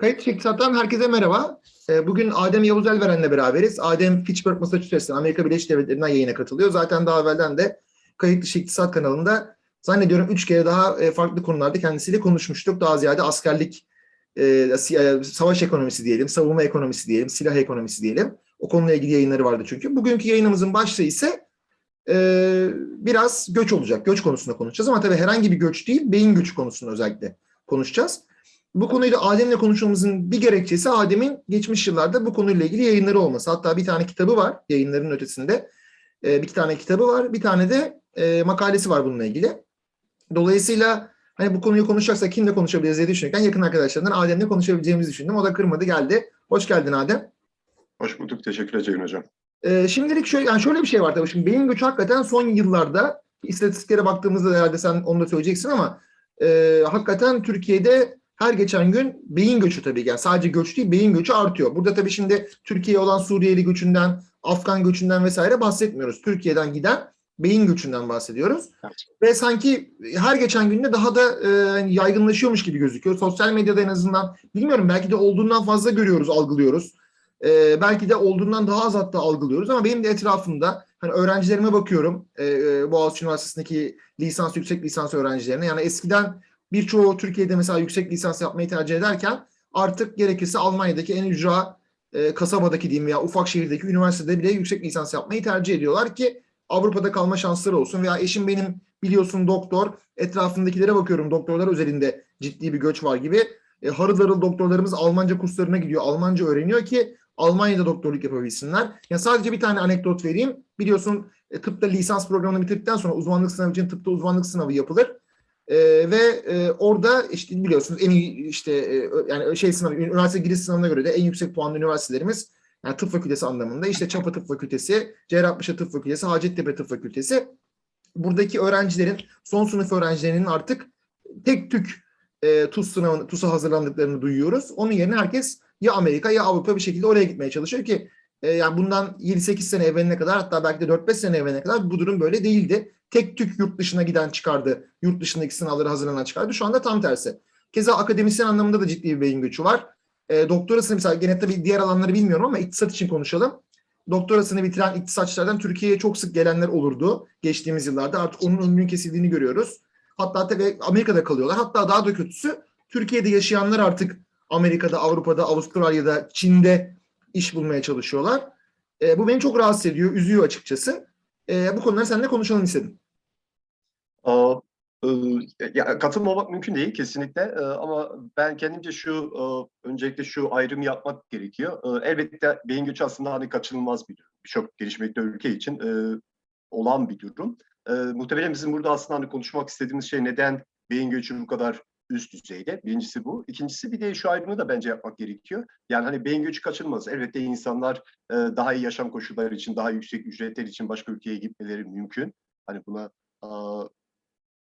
Kayıt Şirkat'tan herkese merhaba. Ee, Bugün Adem Yavuz Elveren'le beraberiz. Adem Fitchburg Massachusetts'ten Amerika Birleşik Devletleri'nden yayına katılıyor. Zaten daha evvelden de Kayıt Dışı İktisat kanalında zannediyorum üç kere daha e, farklı konularda kendisiyle konuşmuştuk. Daha ziyade askerlik, e, e, savaş ekonomisi diyelim, savunma ekonomisi diyelim, silah ekonomisi diyelim. O konuyla ilgili yayınları vardı çünkü. Bugünkü yayınımızın başlığı ise biraz göç olacak. Göç konusunda konuşacağız ama tabii herhangi bir göç değil, beyin göçü konusunda özellikle konuşacağız. Bu konuyla Adem'le konuşmamızın bir gerekçesi Adem'in geçmiş yıllarda bu konuyla ilgili yayınları olması. Hatta bir tane kitabı var yayınların ötesinde. Ee, bir iki tane kitabı var. Bir tane de e, makalesi var bununla ilgili. Dolayısıyla hani bu konuyu konuşacaksak kimle konuşabiliriz diye düşünürken yakın arkadaşlarından Adem'le konuşabileceğimizi düşündüm. O da kırmadı geldi. Hoş geldin Adem. Hoş bulduk. Teşekkür ederim hocam. Ee, şimdilik şöyle, yani şöyle bir şey var tabii. Şimdi beyin göçü hakikaten son yıllarda istatistiklere baktığımızda herhalde sen onu da söyleyeceksin ama e, hakikaten Türkiye'de her geçen gün beyin göçü tabii yani sadece göç değil beyin göçü artıyor. Burada tabii şimdi Türkiye'ye olan Suriyeli göçünden, Afgan göçünden vesaire bahsetmiyoruz. Türkiye'den giden beyin göçünden bahsediyoruz. Ve sanki her geçen günde daha da e, yaygınlaşıyormuş gibi gözüküyor. Sosyal medyada en azından bilmiyorum belki de olduğundan fazla görüyoruz, algılıyoruz. E, belki de olduğundan daha az hatta algılıyoruz ama benim de etrafımda hani öğrencilerime bakıyorum. E, e, Boğaziçi Üniversitesi'ndeki lisans, yüksek lisans öğrencilerine. Yani eskiden birçoğu Türkiye'de mesela yüksek lisans yapmayı tercih ederken artık gerekirse Almanya'daki en ücra e, kasabadaki diyeyim veya ufak şehirdeki üniversitede bile yüksek lisans yapmayı tercih ediyorlar ki Avrupa'da kalma şansları olsun. Veya eşim benim biliyorsun doktor. Etrafındakilere bakıyorum doktorlar özelinde ciddi bir göç var gibi. E, harıl harıl doktorlarımız Almanca kurslarına gidiyor. Almanca öğreniyor ki Almanya'da doktorluk yapabilsinler. Yani sadece bir tane anekdot vereyim. Biliyorsun e, tıpta lisans programını bitirdikten sonra uzmanlık sınavı için tıpta uzmanlık sınavı yapılır. E, ve e, orada işte biliyorsunuz en iyi işte e, yani şey sınavı üniversite giriş sınavına göre de en yüksek puanlı üniversitelerimiz yani tıp fakültesi anlamında işte Çapa Tıp Fakültesi, Cerrahpaşa Tıp Fakültesi, Hacettepe Tıp Fakültesi. Buradaki öğrencilerin, son sınıf öğrencilerinin artık tek tük e, TUS sınavını, TUS'a hazırlandıklarını duyuyoruz. Onun yerine herkes ya Amerika ya Avrupa bir şekilde oraya gitmeye çalışıyor ki e, yani bundan 7-8 sene evveline kadar hatta belki de 4-5 sene evveline kadar bu durum böyle değildi. Tek tük yurt dışına giden çıkardı. Yurt dışındaki sınavları hazırlanan çıkardı. Şu anda tam tersi. Keza akademisyen anlamında da ciddi bir beyin göçü var. E, doktorasını mesela gene tabii diğer alanları bilmiyorum ama iktisat için konuşalım. Doktorasını bitiren iktisatçılardan Türkiye'ye çok sık gelenler olurdu geçtiğimiz yıllarda. Artık onun önünün kesildiğini görüyoruz. Hatta tabii Amerika'da kalıyorlar. Hatta daha da kötüsü Türkiye'de yaşayanlar artık Amerika'da, Avrupa'da, Avustralya'da, Çin'de iş bulmaya çalışıyorlar. E, bu beni çok rahatsız ediyor, üzüyor açıkçası. E, bu konuları seninle konuşalım istedim. Aa, e, ya, katılmamak mümkün değil kesinlikle E, ama ben kendimce şu e, öncelikle şu ayrımı yapmak gerekiyor. E, elbette beyin göçü aslında hani kaçınılmaz bir durum. Birçok gelişmekte ülke için e, olan bir durum. E, muhtemelen bizim burada aslında hani konuşmak istediğimiz şey neden beyin göçü bu kadar üst düzeyde. Birincisi bu. İkincisi bir de şu ayrımı da bence yapmak gerekiyor. Yani hani beyin göçü kaçınılmaz. Elbette insanlar e, daha iyi yaşam koşulları için, daha yüksek ücretler için başka ülkeye gitmeleri mümkün. Hani buna aa,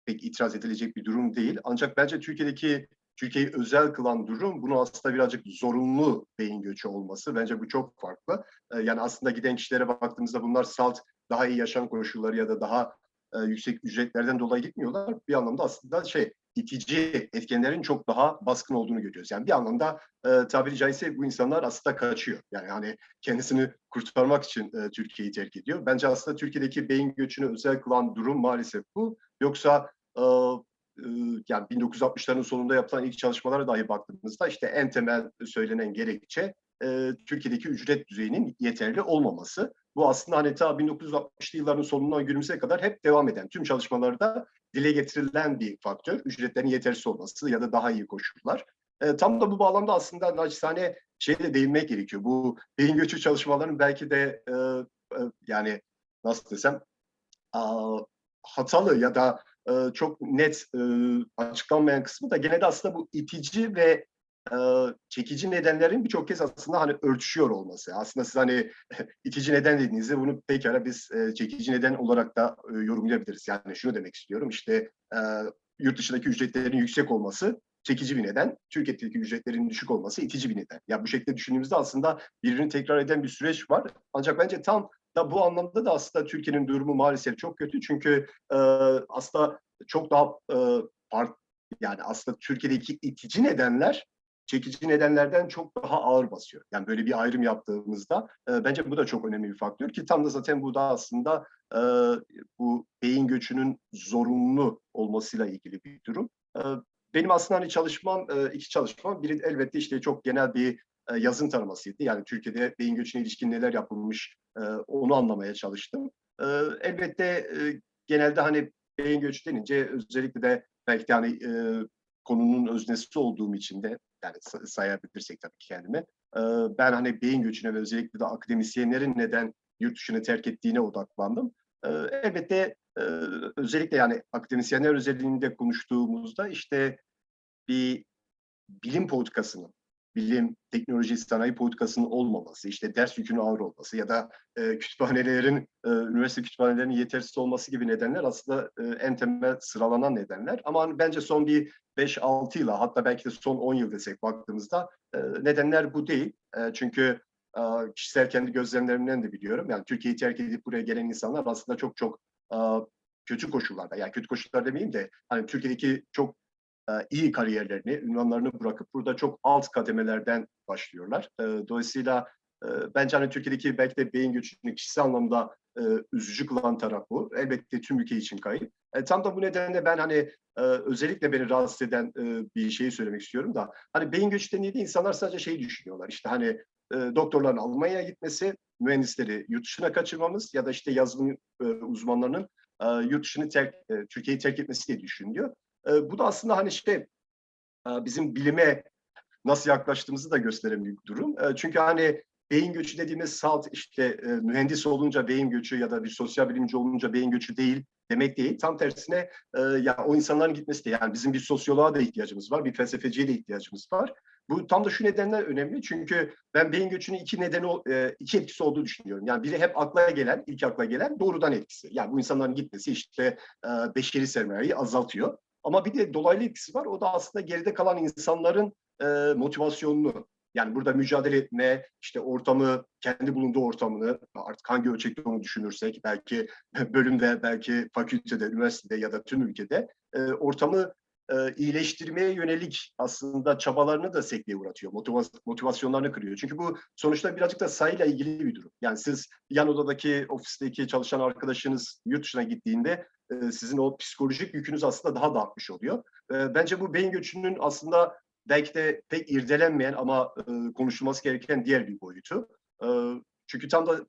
pek itiraz edilecek bir durum değil. Ancak bence Türkiye'deki Türkiye'yi özel kılan durum bunu aslında birazcık zorunlu beyin göçü olması. Bence bu çok farklı. Ee, yani aslında giden kişilere baktığımızda bunlar salt daha iyi yaşam koşulları ya da daha e, yüksek ücretlerden dolayı gitmiyorlar. Bir anlamda aslında şey itici etkenlerin çok daha baskın olduğunu görüyoruz. Yani bir anlamda e, tabiri caizse bu insanlar aslında kaçıyor. Yani hani kendisini kurtarmak için e, Türkiye'yi terk ediyor. Bence aslında Türkiye'deki beyin göçünü özel kılan durum maalesef bu. Yoksa e, e, yani 1960'ların sonunda yapılan ilk çalışmalara dahi baktığımızda işte en temel söylenen gerekçe e, Türkiye'deki ücret düzeyinin yeterli olmaması. Bu aslında hani ta 1960'lı yılların sonundan günümüze kadar hep devam eden tüm çalışmalarda dile getirilen bir faktör. Ücretlerin yetersiz olması ya da daha iyi koşullar. E, tam da bu bağlamda aslında naçizane şeye de değinmek gerekiyor. Bu beyin göçü çalışmalarının belki de e, e, yani nasıl desem a, hatalı ya da e, çok net e, açıklanmayan kısmı da gene de aslında bu itici ve çekici nedenlerin birçok kez aslında hani örtüşüyor olması. Aslında siz hani itici neden dediğinizde bunu pekala biz çekici neden olarak da yorumlayabiliriz. Yani şunu demek istiyorum işte yurt dışındaki ücretlerin yüksek olması çekici bir neden. Türkiye'deki ücretlerin düşük olması itici bir neden. Ya bu şekilde düşündüğümüzde aslında birbirini tekrar eden bir süreç var. Ancak bence tam da bu anlamda da aslında Türkiye'nin durumu maalesef çok kötü. Çünkü e, aslında çok daha e, farklı yani aslında Türkiye'deki itici nedenler çekici nedenlerden çok daha ağır basıyor. Yani böyle bir ayrım yaptığımızda e, bence bu da çok önemli bir faktör ki tam da zaten bu da aslında e, bu beyin göçünün zorunlu olmasıyla ilgili bir durum. E, benim aslında hani çalışmam, e, iki çalışmam, biri elbette işte çok genel bir e, yazın taramasıydı. Yani Türkiye'de beyin göçüne ilişkin neler yapılmış e, onu anlamaya çalıştım. E, elbette e, genelde hani beyin göçü denince özellikle de belki de hani e, konunun öznesi olduğum için de yani sa- sayabilirsek tabii ki kendime. e, ben hani beyin göçüne ve özellikle de akademisyenlerin neden yurt dışını terk ettiğine odaklandım. E, elbette e, özellikle yani akademisyenler özelliğinde konuştuğumuzda işte bir bilim politikasının, bilim, teknoloji, sanayi politikasının olmaması, işte ders yükünün ağır olması ya da e, kütüphanelerin, e, üniversite kütüphanelerinin yetersiz olması gibi nedenler aslında e, en temel sıralanan nedenler. Ama hani bence son bir 5-6 yıla hatta belki de son 10 yıl desek baktığımızda e, nedenler bu değil. E, çünkü e, kişisel kendi gözlemlerimden de biliyorum. Yani Türkiye'yi terk edip buraya gelen insanlar aslında çok çok e, kötü koşullarda, yani kötü koşullar demeyeyim de hani Türkiye'deki çok iyi kariyerlerini, ünvanlarını bırakıp burada çok alt kademelerden başlıyorlar. E, Dolayısıyla e, bence hani Türkiye'deki belki de beyin göçünü kişisel anlamda e, üzücü kılan taraf bu. Elbette tüm ülke için kayıp. E, tam da bu nedenle ben hani e, özellikle beni rahatsız eden e, bir şeyi söylemek istiyorum da hani beyin göçü denildiğinde insanlar sadece şeyi düşünüyorlar. İşte hani e, doktorların Almanya'ya gitmesi, mühendisleri yurt dışına kaçırmamız ya da işte yazılım e, uzmanlarının e, yurt dışını terk, e, Türkiye'yi terk etmesi diye düşünülüyor. E, bu da aslında hani işte e, bizim bilime nasıl yaklaştığımızı da gösteren bir durum. E, çünkü hani beyin göçü dediğimiz salt işte e, mühendis olunca beyin göçü ya da bir sosyal bilimci olunca beyin göçü değil demek değil. Tam tersine e, ya o insanların gitmesi de yani bizim bir sosyoloğa da ihtiyacımız var, bir felsefeciye de ihtiyacımız var. Bu tam da şu nedenler önemli çünkü ben beyin göçünün iki nedeni, e, iki etkisi olduğu düşünüyorum. Yani biri hep akla gelen, ilk akla gelen doğrudan etkisi. Yani bu insanların gitmesi işte e, beşeri sermayeyi azaltıyor. Ama bir de dolaylı etkisi var. O da aslında geride kalan insanların e, motivasyonunu yani burada mücadele etme, işte ortamı, kendi bulunduğu ortamını artık hangi ölçekte onu düşünürsek belki bölümde, belki fakültede, üniversitede ya da tüm ülkede e, ortamı e, iyileştirmeye yönelik aslında çabalarını da sekteye uğratıyor. Motivas- motivasyonlarını kırıyor. Çünkü bu sonuçta birazcık da sayıyla ilgili bir durum. Yani siz yan odadaki ofisteki çalışan arkadaşınız yurt dışına gittiğinde e, sizin o psikolojik yükünüz aslında daha da artmış oluyor. E, bence bu beyin göçünün aslında belki de pek irdelenmeyen ama e, konuşulması gereken diğer bir boyutu. Çünkü tam da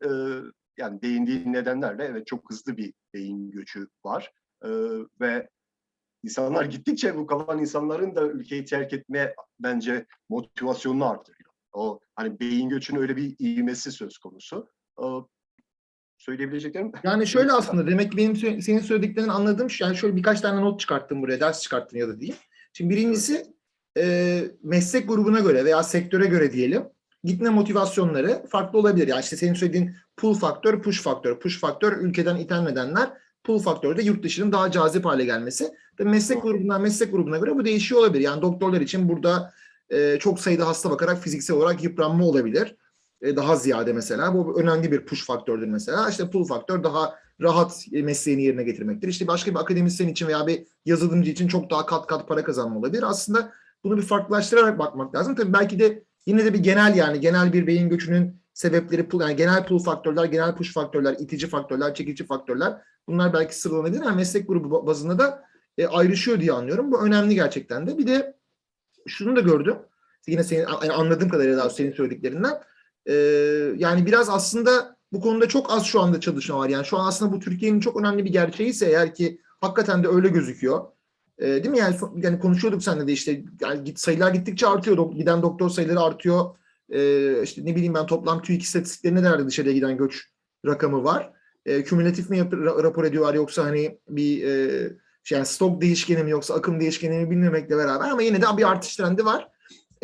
yani değindiği nedenlerle evet çok hızlı bir beyin göçü var. Ve insanlar gittikçe bu kalan insanların da ülkeyi terk etme bence motivasyonunu artırıyor. O hani beyin göçünün öyle bir ivmesi söz konusu. Söyleyebileceklerim Yani şöyle aslında demek ki benim senin söylediklerinden anladığım şu yani şöyle birkaç tane not çıkarttım buraya ders çıkarttım ya da diyeyim. Şimdi birincisi e, meslek grubuna göre veya sektöre göre diyelim gitme motivasyonları farklı olabilir. Yani işte senin söylediğin pull faktör, push faktör. Push faktör ülkeden iten nedenler. Pull faktör de yurt dışının daha cazip hale gelmesi. Ve meslek grubundan meslek grubuna göre bu değişiyor olabilir. Yani doktorlar için burada e, çok sayıda hasta bakarak fiziksel olarak yıpranma olabilir. E, daha ziyade mesela. Bu önemli bir push faktördür mesela. İşte pull faktör daha rahat mesleğini yerine getirmektir. İşte başka bir akademisyen için veya bir yazılımcı için çok daha kat kat para kazanma olabilir. Aslında bunu bir farklılaştırarak bakmak lazım. Tabii belki de yine de bir genel yani genel bir beyin göçünün sebepleri pull yani genel pull faktörler, genel push faktörler, itici faktörler, çekici faktörler bunlar belki sıralanabilir ama meslek grubu ba- bazında da e, ayrışıyor diye anlıyorum. Bu önemli gerçekten de. Bir de şunu da gördüm. Yine senin anladığım kadarıyla daha senin söylediklerinden. Ee, yani biraz aslında bu konuda çok az şu anda çalışma var. Yani şu an aslında bu Türkiye'nin çok önemli bir gerçeği ise eğer ki hakikaten de öyle gözüküyor. Ee, değil mi? Yani, yani konuşuyorduk seninle de işte yani git, sayılar gittikçe artıyor. Dok- giden doktor sayıları artıyor. Ee, işte ne bileyim ben toplam TÜİK istatistiklerine de dışarıya giden göç rakamı var. Ee, kümülatif mi rapor ediyorlar yoksa hani bir e, şey yani stok değişkeni mi yoksa akım değişkeni mi bilmemekle beraber ama yine de bir artış trendi var.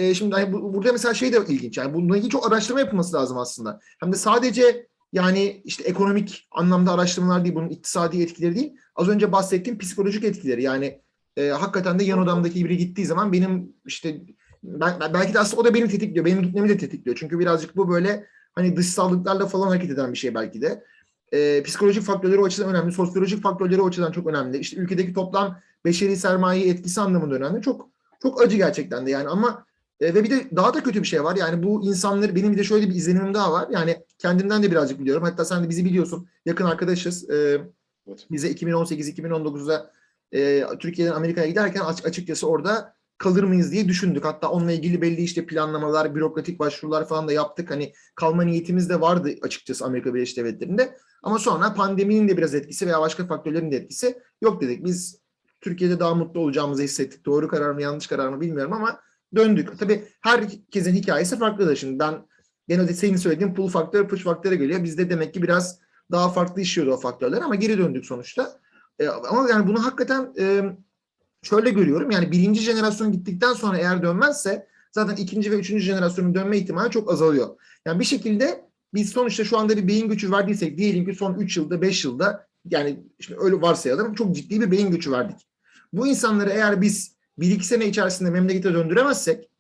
E, şimdi hani bu, burada mesela şey de ilginç. Yani bununla ilgili çok araştırma yapılması lazım aslında. Hem de sadece yani işte ekonomik anlamda araştırmalar değil, bunun iktisadi etkileri değil. Az önce bahsettiğim psikolojik etkileri. Yani e, hakikaten de yan odamdaki biri gittiği zaman benim işte ben, belki de aslında o da beni tetikliyor. Benim gitmemi de tetikliyor. Çünkü birazcık bu böyle hani dışsallıklarla falan hareket eden bir şey belki de. E, psikolojik faktörleri o açıdan önemli. Sosyolojik faktörleri o açıdan çok önemli. İşte ülkedeki toplam beşeri sermaye etkisi anlamında önemli. Çok çok acı gerçekten de yani ama E, ve bir de daha da kötü bir şey var. Yani bu insanları benim bir de şöyle bir izlenimim daha var. Yani kendimden de birazcık biliyorum. Hatta sen de bizi biliyorsun. Yakın arkadaşız. E, bize 2018-2019'da e, Türkiye'den Amerika'ya giderken aç- açıkçası orada kalır mıyız diye düşündük. Hatta onunla ilgili belli işte planlamalar, bürokratik başvurular falan da yaptık. Hani kalma niyetimiz de vardı açıkçası Amerika Birleşik Devletleri'nde. Ama sonra pandeminin de biraz etkisi veya başka faktörlerin de etkisi yok dedik. Biz Türkiye'de daha mutlu olacağımızı hissettik. Doğru karar mı yanlış karar mı bilmiyorum ama döndük. Tabii herkesin hikayesi farklıdır. Şimdi ben gene de senin söylediğin pull faktör, push faktöre geliyor. Bizde demek ki biraz daha farklı işliyordu o faktörler ama geri döndük sonuçta. E, ama yani bunu hakikaten e, şöyle görüyorum. Yani birinci jenerasyon gittikten sonra eğer dönmezse zaten ikinci ve üçüncü jenerasyonun dönme ihtimali çok azalıyor. Yani bir şekilde biz sonuçta şu anda bir beyin göçü verdiysek diyelim ki son 3 yılda 5 yılda yani şimdi öyle varsayalım çok ciddi bir beyin göçü verdik. Bu insanları eğer biz 1-2 sene içerisinde memlekete döndüremezsek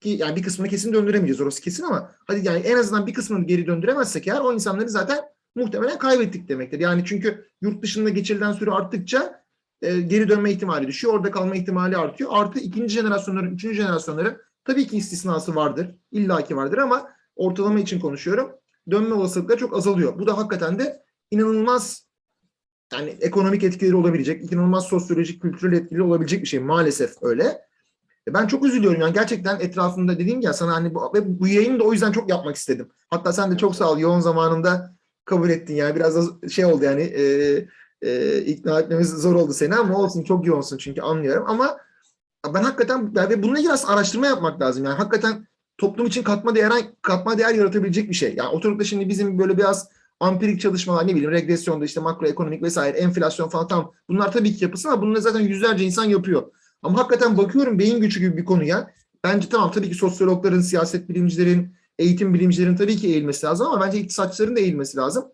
ki yani bir kısmını kesin döndüremeyeceğiz orası kesin ama hadi yani en azından bir kısmını geri döndüremezsek eğer o insanları zaten muhtemelen kaybettik demektir. Yani çünkü yurt dışında geçirilen süre arttıkça e, geri dönme ihtimali düşüyor. Orada kalma ihtimali artıyor. Artı ikinci jenerasyonların, üçüncü jenerasyonların tabii ki istisnası vardır. illaki vardır ama ortalama için konuşuyorum. Dönme olasılıkları çok azalıyor. Bu da hakikaten de inanılmaz yani ekonomik etkileri olabilecek, inanılmaz sosyolojik, kültürel etkileri olabilecek bir şey. Maalesef öyle. E, Ben çok üzülüyorum yani gerçekten etrafımda dediğim ya sana hani bu, ve bu yayını da o yüzden çok yapmak istedim. Hatta sen de çok sağ ol yoğun zamanında kabul ettin yani biraz da şey oldu yani e, e, ikna etmemiz zor oldu seni ama olsun çok yoğunsun çünkü anlıyorum ama ben hakikaten ve bununla ilgili araştırma yapmak lazım yani hakikaten toplum için katma değer katma değer yaratabilecek bir şey. Yani oturup da şimdi bizim böyle biraz ampirik çalışmalar ne bileyim regresyonda işte makroekonomik vesaire enflasyon falan tamam bunlar tabii ki yapılsın ama bunları zaten yüzlerce insan yapıyor. Ama hakikaten bakıyorum beyin gücü gibi bir konuya. Bence tamam tabii ki sosyologların, siyaset bilimcilerin, eğitim bilimcilerin tabii ki eğilmesi lazım ama bence iktisatçıların da eğilmesi lazım.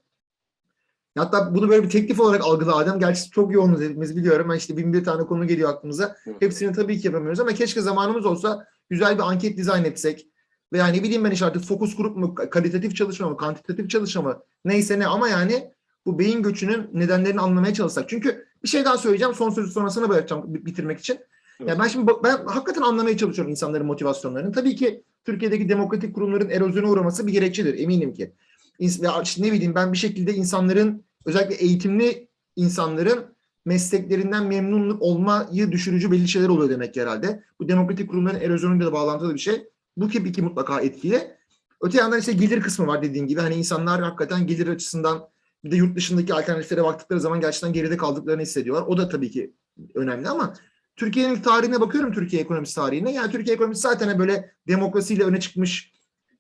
Hatta bunu böyle bir teklif olarak algıla Adem. Gerçi çok yoğunuz hepimiz biliyorum. Ben işte bin bir tane konu geliyor aklımıza. Hepsini tabii ki yapamıyoruz ama keşke zamanımız olsa güzel bir anket dizayn etsek. Veya ne bileyim ben işte artık fokus grup mu, kalitatif çalışma mı, kantitatif çalışma mı neyse ne ama yani bu beyin göçünün nedenlerini anlamaya çalışsak. Çünkü bir şey daha söyleyeceğim. Son sözü sonrasına bırakacağım bi- bitirmek için. Yani ben şimdi ben hakikaten anlamaya çalışıyorum insanların motivasyonlarını. Tabii ki Türkiye'deki demokratik kurumların erozyona uğraması bir gerekçedir eminim ki. Ve işte ne bileyim ben bir şekilde insanların özellikle eğitimli insanların mesleklerinden memnun olmayı düşürücü belli şeyler oluyor demek ki herhalde. Bu demokratik kurumların erozyonuyla da bağlantılı bir şey. Bu tabii ki mutlaka etkili. Öte yandan işte gelir kısmı var dediğin gibi. Hani insanlar hakikaten gelir açısından bir de yurt dışındaki alternatiflere baktıkları zaman gerçekten geride kaldıklarını hissediyorlar. O da tabii ki önemli ama Türkiye'nin tarihine bakıyorum Türkiye ekonomisi tarihine. Yani Türkiye ekonomisi zaten böyle demokrasiyle öne çıkmış,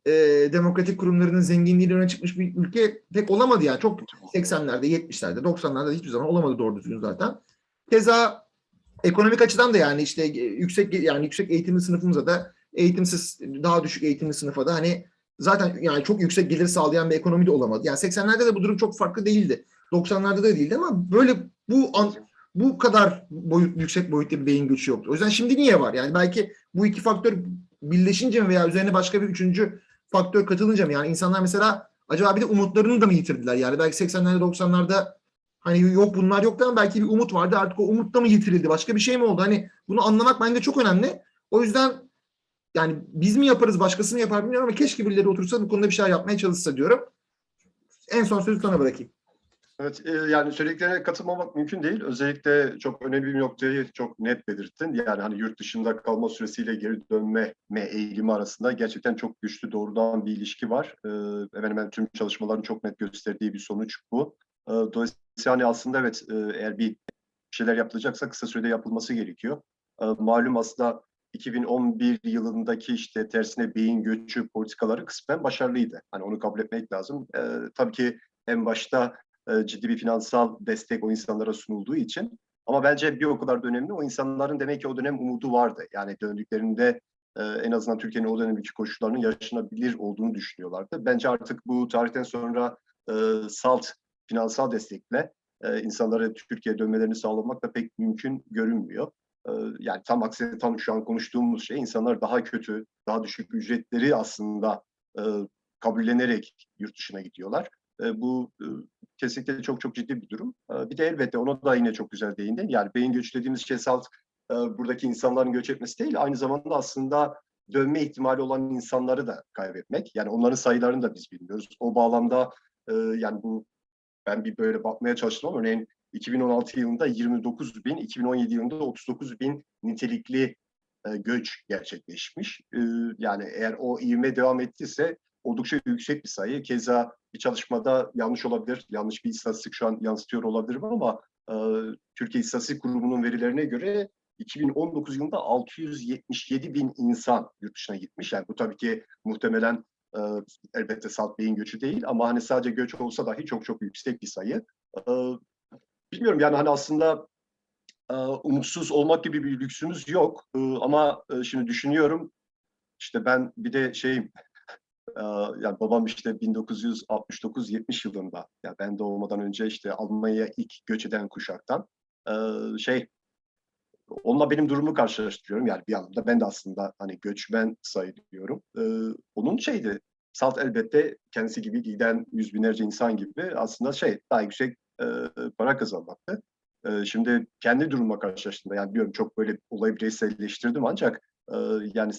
e, demokratik kurumlarının zenginliğiyle öne çıkmış bir ülke pek olamadı yani. Çok 80'lerde, 70'lerde, 90'larda hiçbir zaman olamadı doğru düzgün zaten. Keza ekonomik açıdan da yani işte e, yüksek yani yüksek eğitimli sınıfımıza da eğitimsiz daha düşük eğitimli sınıfa da hani zaten yani çok yüksek gelir sağlayan bir ekonomi de olamadı. Yani 80'lerde de bu durum çok farklı değildi. 90'larda da değildi ama böyle bu an, bu kadar boyut yüksek boyutta bir beyin göçü yoktu. O yüzden şimdi niye var? Yani belki bu iki faktör birleşince mi veya üzerine başka bir üçüncü faktör katılınca mı? Yani insanlar mesela acaba bir de umutlarını da mı yitirdiler? Yani belki 80'lerde 90'larda hani yok bunlar yoktu ama belki bir umut vardı. Artık o umut da mı yitirildi? Başka bir şey mi oldu? Hani bunu anlamak bence çok önemli. O yüzden yani biz mi yaparız, başkası mı yapar bilmiyorum ama keşke birileri otursa bu konuda bir şey yapmaya çalışsa diyorum. En son sözü sana bırakayım. Evet, e, yani söylediklerine katılmamak mümkün değil. Özellikle çok önemli bir noktayı çok net belirttin. Yani hani yurt dışında kalma süresiyle geri dönme eğilimi arasında gerçekten çok güçlü doğrudan bir ilişki var. E, hemen hemen tüm çalışmaların çok net gösterdiği bir sonuç bu. E, dolayısıyla hani aslında evet e, eğer bir şeyler yapılacaksa kısa sürede yapılması gerekiyor. E, malum aslında 2011 yılındaki işte tersine beyin göçü politikaları kısmen başarılıydı. Hani onu kabul etmek lazım. E, tabii ki en başta e, ciddi bir finansal destek o insanlara sunulduğu için. Ama bence bir o kadar da önemli. O insanların demek ki o dönem umudu vardı. Yani döndüklerinde e, en azından Türkiye'nin o dönemdeki koşullarının yaşanabilir olduğunu düşünüyorlardı. Bence artık bu tarihten sonra e, salt finansal destekle e, insanlara Türkiye'ye dönmelerini sağlamak da pek mümkün görünmüyor. E, yani tam aksine tam şu an konuştuğumuz şey insanlar daha kötü, daha düşük ücretleri aslında e, kabullenerek yurt dışına gidiyorlar. E, bu e, kesinlikle çok çok ciddi bir durum. E, bir de elbette ona da yine çok güzel değindin. Yani beyin göçü dediğimiz şey salt e, buradaki insanların göç etmesi değil, aynı zamanda aslında dönme ihtimali olan insanları da kaybetmek. Yani onların sayılarını da biz bilmiyoruz. O bağlamda e, yani bu ben bir böyle bakmaya çalıştım ama örneğin 2016 yılında 29 bin, 2017 yılında 39 bin nitelikli e, göç gerçekleşmiş. E, yani eğer o ivme devam ettiyse oldukça yüksek bir sayı. Keza bir çalışmada yanlış olabilir, yanlış bir istatistik şu an yansıtıyor olabilirim ama e, Türkiye İstatistik Kurumu'nun verilerine göre 2019 yılında 677 bin insan yurt dışına gitmiş. Yani bu tabii ki muhtemelen e, elbette salt beyin göçü değil ama hani sadece göç olsa dahi çok çok yüksek bir sayı. E, bilmiyorum yani hani aslında umutsuz olmak gibi bir lüksümüz yok. Ama şimdi düşünüyorum işte ben bir de şeyim yani babam işte 1969-70 yılında yani ben doğmadan önce işte Almanya'ya ilk göç eden kuşaktan şey onunla benim durumu karşılaştırıyorum. Yani bir anlamda ben de aslında hani göçmen sayılıyorum. Onun şeydi Salt elbette kendisi gibi giden yüz binlerce insan gibi aslında şey daha yüksek e, para kazanmaktı. E, şimdi kendi durumuma karşılaştığımda yani biliyorum çok böyle olayı bireyselleştirdim ancak e, yani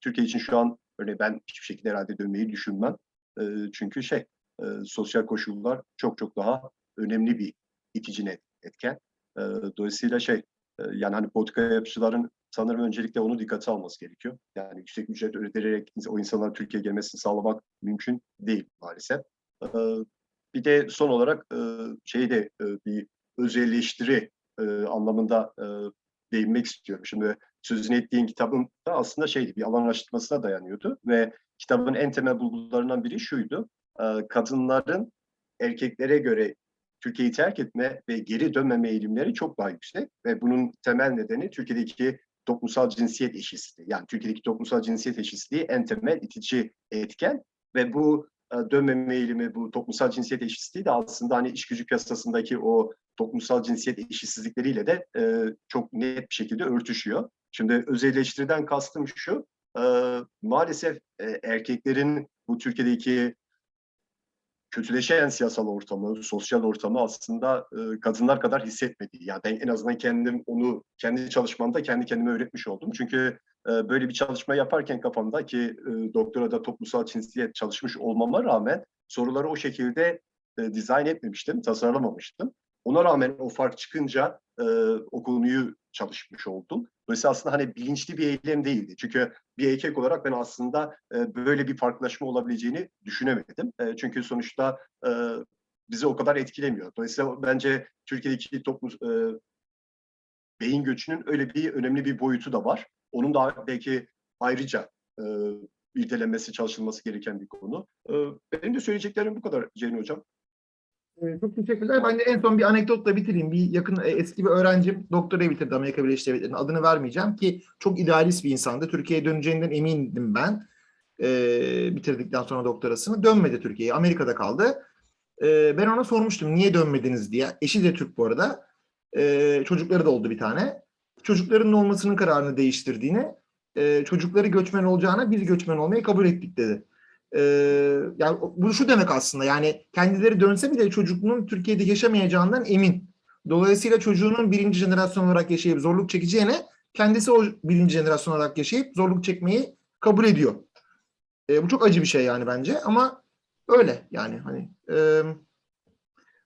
Türkiye için şu an öyle ben hiçbir şekilde herhalde dönmeyi düşünmem. E, çünkü şey e, sosyal koşullar çok çok daha önemli bir itici etken. E, dolayısıyla şey e, yani hani politika yapıcıların sanırım öncelikle onu dikkate alması gerekiyor. Yani yüksek ücret ödeterek ins- o insanların Türkiye'ye gelmesini sağlamak mümkün değil maalesef. Bir de son olarak e, şeyi de e, bir özelleştiri e, anlamında e, değinmek istiyorum. Şimdi sözünü ettiğin kitabın da aslında şeydi bir alan araştırmasına dayanıyordu ve kitabın en temel bulgularından biri şuydu. E, kadınların erkeklere göre Türkiye'yi terk etme ve geri dönmeme eğilimleri çok daha yüksek ve bunun temel nedeni Türkiye'deki toplumsal cinsiyet eşitsizliği. Yani Türkiye'deki toplumsal cinsiyet eşitsizliği en temel itici etken ve bu dönmeme eğilimi, bu toplumsal cinsiyet eşitsizliği de aslında hani iş gücü piyasasındaki o toplumsal cinsiyet eşitsizlikleriyle de e, çok net bir şekilde örtüşüyor. Şimdi özelleştiriden kastım şu, e, maalesef e, erkeklerin bu Türkiye'deki kötüleşen siyasal ortamı, sosyal ortamı aslında e, kadınlar kadar hissetmediği. Yani ben en azından kendim onu kendi çalışmamda kendi kendime öğretmiş oldum. Çünkü e, böyle bir çalışma yaparken kafamda ki e, doktorada toplumsal cinsiyet çalışmış olmama rağmen soruları o şekilde e, dizayn etmemiştim, tasarlamamıştım. Ona rağmen o fark çıkınca e, o konuyu çalışmış oldum. Dolayısıyla aslında hani bilinçli bir eylem değildi. Çünkü bir erkek olarak ben aslında e, böyle bir farklılaşma olabileceğini düşünemedim. E, çünkü sonuçta e, bizi o kadar etkilemiyor. Dolayısıyla bence Türkiye'deki toplum e, beyin göçünün öyle bir önemli bir boyutu da var. Onun da belki ayrıca e, irdelenmesi, çalışılması gereken bir konu. E, benim de söyleyeceklerim bu kadar Ceyhun Hocam. Ee, Çok teşekkürler. Ben de en son bir anekdotla bitireyim. Bir yakın e, eski bir öğrencim doktorayı bitirdi Amerika Birleşik Devletleri'nin adını vermeyeceğim ki çok idealist bir insandı. Türkiye'ye döneceğinden emindim ben. Ee, bitirdikten sonra doktorasını. Dönmedi Türkiye'ye. Amerika'da kaldı. Ee, ben ona sormuştum niye dönmediniz diye. Eşi de Türk bu arada. Ee, çocukları da oldu bir tane. Çocukların olmasının kararını değiştirdiğini, e, çocukları göçmen olacağına biz göçmen olmayı kabul ettik dedi. Ee, yani bu şu demek aslında yani kendileri dönse bile çocuğunun Türkiye'de yaşamayacağından emin. Dolayısıyla çocuğunun birinci jenerasyon olarak yaşayıp zorluk çekeceğine kendisi o birinci jenerasyon olarak yaşayıp zorluk çekmeyi kabul ediyor. Ee, bu çok acı bir şey yani bence ama öyle yani hani e,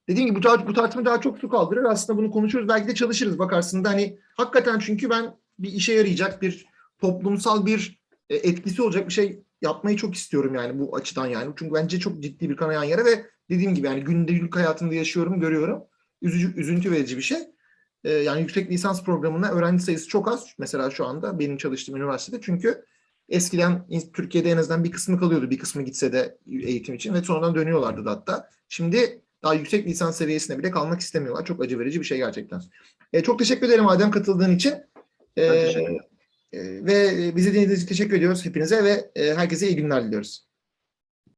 dediğim gibi bu, tar- bu tartışma daha çok su kaldırır. Aslında bunu konuşuruz. Belki de çalışırız bakarsın da hani hakikaten çünkü ben bir işe yarayacak bir toplumsal bir e, etkisi olacak bir şey yapmayı çok istiyorum yani bu açıdan yani. Çünkü bence çok ciddi bir kanayan yara ve dediğim gibi yani gündelik hayatımda yaşıyorum, görüyorum. Üzücü, üzüntü verici bir şey. Ee, yani yüksek lisans programına öğrenci sayısı çok az. Mesela şu anda benim çalıştığım üniversitede. Çünkü eskiden Türkiye'de en azından bir kısmı kalıyordu. Bir kısmı gitse de eğitim için ve sonradan dönüyorlardı da hatta. Şimdi daha yüksek lisans seviyesine bile kalmak istemiyorlar. Çok acı verici bir şey gerçekten. Ee, çok teşekkür ederim Adem katıldığın için. Ederim. e, ve bizi dinlediğiniz için teşekkür ediyoruz hepinize ve e, herkese iyi günler diliyoruz.